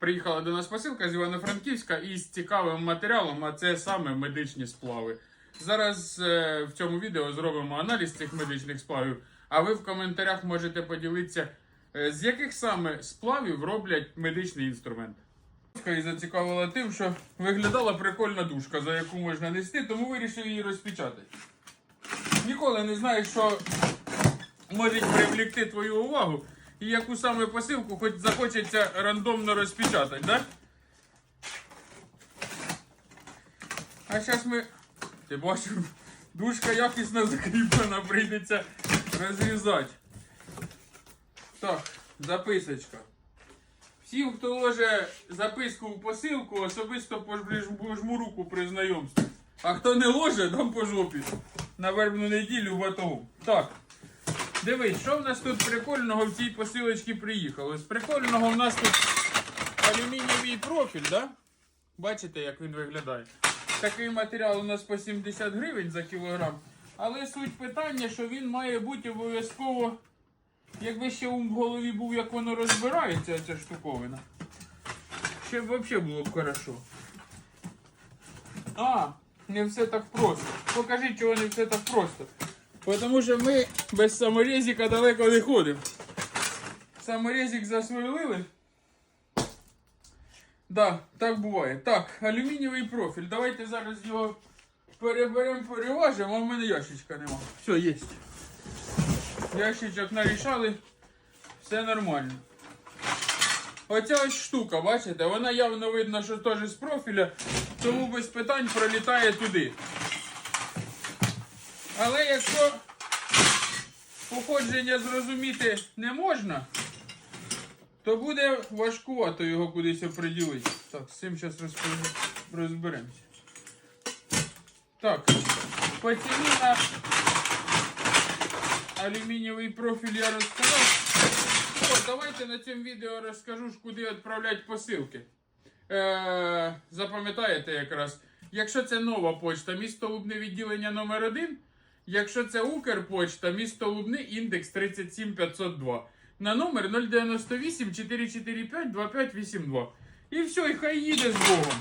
Приїхала до нас посилка з Івано-Франківська із цікавим матеріалом, а це саме медичні сплави. Зараз е, в цьому відео зробимо аналіз цих медичних сплавів, а ви в коментарях можете поділитися, е, з яких саме сплавів роблять медичний інструмент. І зацікавила тим, що виглядала прикольна дужка, за яку можна нести, тому вирішив її розпечатати. Ніколи не знаєш, що може привлекти твою увагу, і яку саме посилку хоч захочеться рандомно розпечатати, да? А зараз ми. Ти бачив, дужка якісно закріплена, прийдеться розрізати. Так, записочка. Всім, хто ложе записку в посилку, особисто пожму руку при знайомстві. А хто не ложе, дам по жопі. На вербну неділю батогом. Так. Дивись, що в нас тут прикольного в цій посилочці приїхало? З прикольного в нас тут алюмінієвий профіль, да? Бачите, як він виглядає? Такий матеріал у нас по 70 гривень за кілограм. Але суть питання, що він має бути обов'язково. Якби ще ум в голові був, як воно розбирається, ця штуковина. Ще б взагалі було б хорошо. А, не все так просто. Покажи, чого не все так просто. Тому що ми без саморезика далеко не ходимо. Саморезик засверлили. Да, так буває. Так, алюмінієвий профіль. Давайте зараз його переберемо, переважимо, а в мене ящичка нема. Все, є. Ящичок нарішали. Все нормально. Оця ось штука, бачите, вона явно видно, що теж з профіля, тому без питань пролітає туди. Але якщо походження зрозуміти не можна, то буде важкувато його кудись оприділити. Так, з цим зараз розберемося. Так, по ціні на алюмінієвий профіль я розказав. О, давайте на цьому відео розкажу, куди відправляти посилки. Е, запам'ятаєте якраз. Якщо це нова почта, місто Лубне відділення номер 1 Якщо це Укрпочта, місто Лубни, індекс 37502. На номер 098 445 2582. І все, і хай їде з Богом.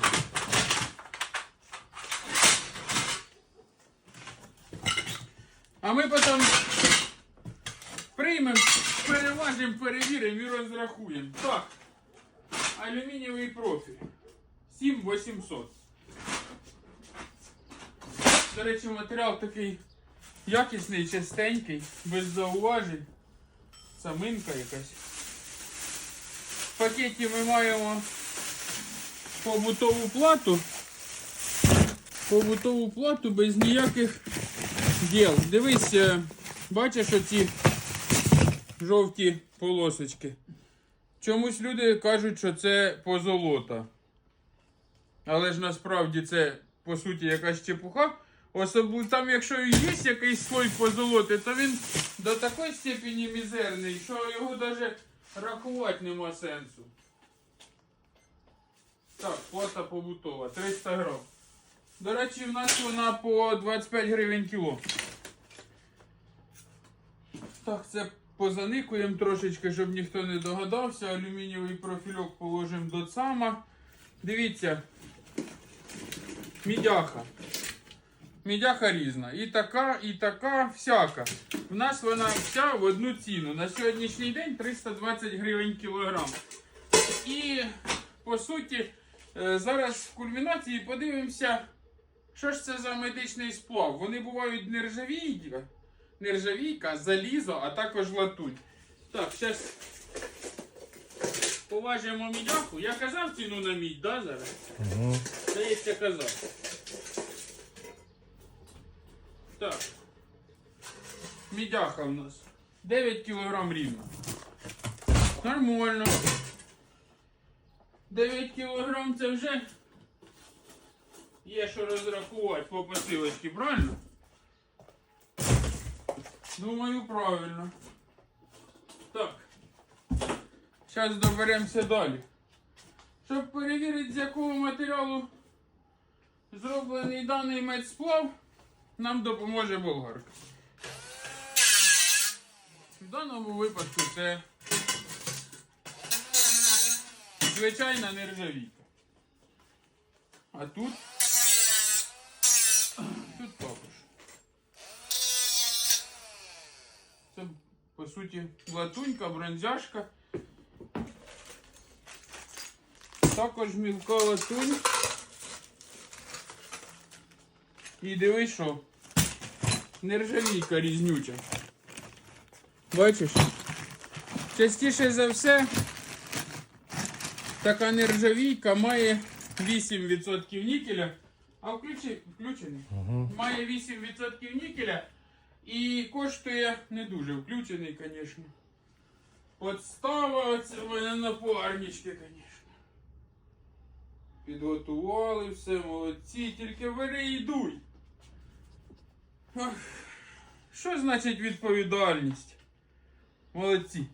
А ми потім приймемо, переважимо, перевіримо і розрахуємо. Так, алюмінієвий профіль. 7800. До речі, матеріал такий якісний, чистенький, без зауважень. Саминка якась. В пакеті ми маємо побутову плату. Побутову плату без ніяких діл. Дивись, е, бачиш оці жовті полосочки. Чомусь люди кажуть, що це позолота. Але ж насправді це по суті якась чепуха. Особливо там, якщо є якийсь слой позолоти, то він до такої степені мізерний, що його навіть рахувати нема сенсу. Так, плата побутова, 300 грам. До речі, в нас вона по 25 гривень кіло. Так, це позаникуємо трошечки, щоб ніхто не догадався. Алюмінієвий профільок положимо до цама. Дивіться. Мідяха. Мідяха різна. І така, і така, всяка. В нас вона вся в одну ціну. На сьогоднішній день 320 гривень кілограм. І по суті, е, зараз в кульмінації подивимося, що ж це за медичний сплав. Вони бувають нержавійка, нержавійка, залізо, а також латунь. Так, зараз поважимо мідяху. Я казав ціну на мідь, да, зараз? Угу. Здається, казав. Так. Мідяха в нас. 9 кг рівно. Нормально. 9 кг це вже є що розрахувати по посилочці, правильно? Думаю, правильно. Так. Зараз доберемося далі. Щоб перевірити, з якого матеріалу зроблений даний медсплав, нам допоможе болгарка. В даному випадку це звичайна нержавійка. А тут. Тут також. Це, по суті, латунька, бронзяшка. Також мілка латунь. І дивись, що нержавійка різнюча. Бачиш? Частіше за все, така нержавійка має 8% нікеля, а включи, включений. Має 8% нікеля і коштує не дуже включений, звісно. Подстава це в мене напарнички, звісно. Підготували все, молодці, тільки бери і дуй. Що значить відповідальність? Молодці.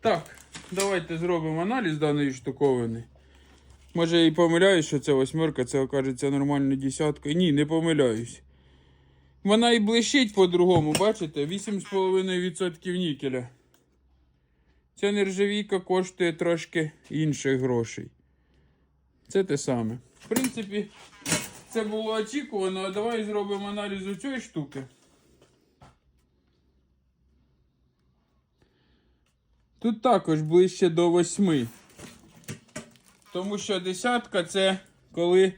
Так, давайте зробимо аналіз даної штуковини. Може я і помиляюсь, що це восьмерка, це окажеться нормальна десятка. Ні, не помиляюсь. Вона і блищить по-другому, бачите? 8,5% нікеля. Ця нержавійка коштує трошки інших грошей. Це те саме. В принципі, це було очікувано, а давай зробимо аналіз у цієї штуки. Тут також ближче до 8. Тому що десятка це коли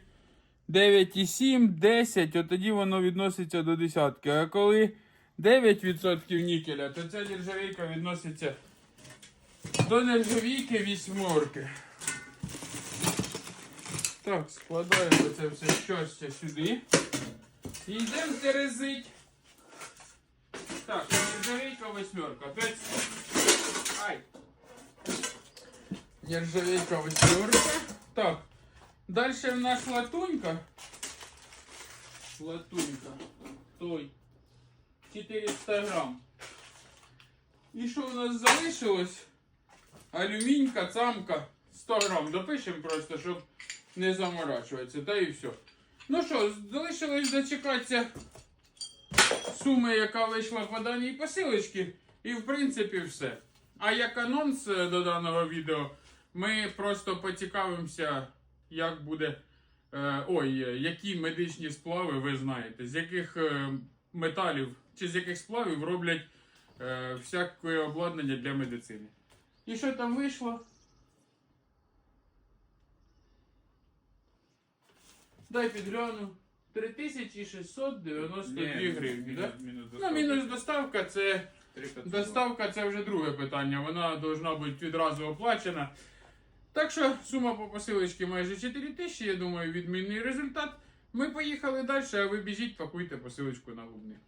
9,7, 10, от тоді воно відноситься до десятки. А коли 9% нікеля, то ця нержавійка відноситься до нержавійки вісьмерки. Так, складаємо це все щастя сюди. І йдемо терезить. Так, нержавійка восьмерка. 5 Ай. Нержавейка восьмерка. Так. Дальше в нас латунька. Латунька. Той. 400 грам. І що у нас залишилось? Алюмінька, цамка. 100 грам. Допишемо просто, щоб не заморачуватися. Та і все. Ну що, залишилось дочекатися суми, яка вийшла по даній посилочці. І в принципі все. А як анонс е, до даного відео, ми просто поцікавимося, як буде. Е, ой, е, які медичні сплави ви знаєте, з яких металів чи з яких сплавів роблять всяке обладнання для медицини. І що там вийшло? Дай підгляну. 3692 гривні. да? мінус Ну, мінус доставка це. Доставка це вже друге питання. Вона повинна бути відразу оплачена. Так що сума по посилочці майже 4 тисячі, я думаю, відмінний результат. Ми поїхали далі, а ви біжіть, пакуйте посилочку на губник.